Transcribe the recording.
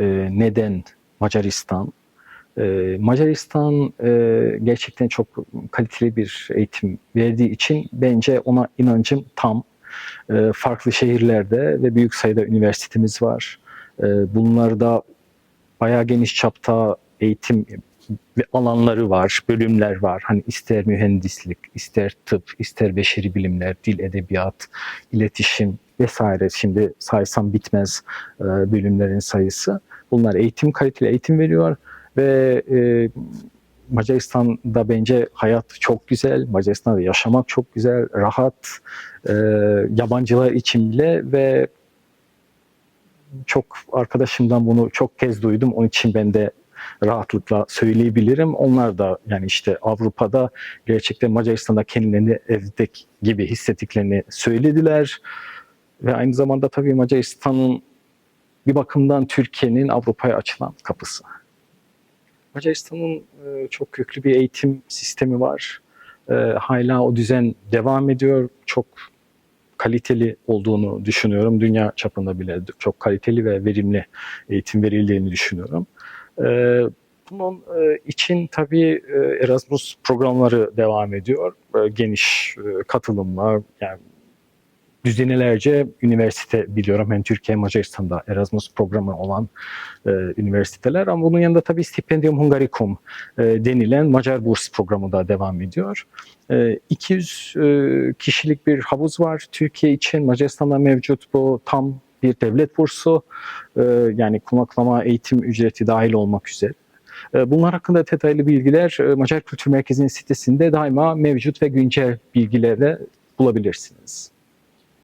E, neden Macaristan? E, Macaristan e, gerçekten çok kaliteli bir eğitim verdiği için bence ona inancım tam. E, farklı şehirlerde ve büyük sayıda üniversitemiz var. Bunlarda bayağı geniş çapta eğitim alanları var, bölümler var. Hani ister mühendislik, ister tıp, ister beşeri bilimler, dil, edebiyat, iletişim vesaire. Şimdi saysam bitmez e, bölümlerin sayısı. Bunlar eğitim kaliteli eğitim veriyor ve e, Macaristan'da bence hayat çok güzel. Macaristan'da yaşamak çok güzel, rahat. E, yabancılar için bile ve çok arkadaşımdan bunu çok kez duydum. Onun için ben de rahatlıkla söyleyebilirim. Onlar da yani işte Avrupa'da gerçekten Macaristan'da kendilerini evde gibi hissettiklerini söylediler. Ve aynı zamanda tabii Macaristan'ın bir bakımdan Türkiye'nin Avrupa'ya açılan kapısı. Macaristan'ın e, çok köklü bir eğitim sistemi var. E, hala o düzen devam ediyor. Çok kaliteli olduğunu düşünüyorum. Dünya çapında bile çok kaliteli ve verimli eğitim verildiğini düşünüyorum. Ee, Bunun e, için tabii e, Erasmus programları devam ediyor. Geniş e, katılımlar, yani düzinelerce üniversite biliyorum. Hem Türkiye hem Macaristan'da Erasmus programı olan e, üniversiteler. Ama bunun yanında tabii Stipendium Hungaricum e, denilen Macar burs programı da devam ediyor. E, 200 e, kişilik bir havuz var Türkiye için. Macaristan'da mevcut bu tam bir devlet bursu. E, yani konaklama, eğitim ücreti dahil olmak üzere. E, Bunlar hakkında detaylı bilgiler e, Macar Kültür Merkezi'nin sitesinde daima mevcut ve güncel bilgileri bulabilirsiniz.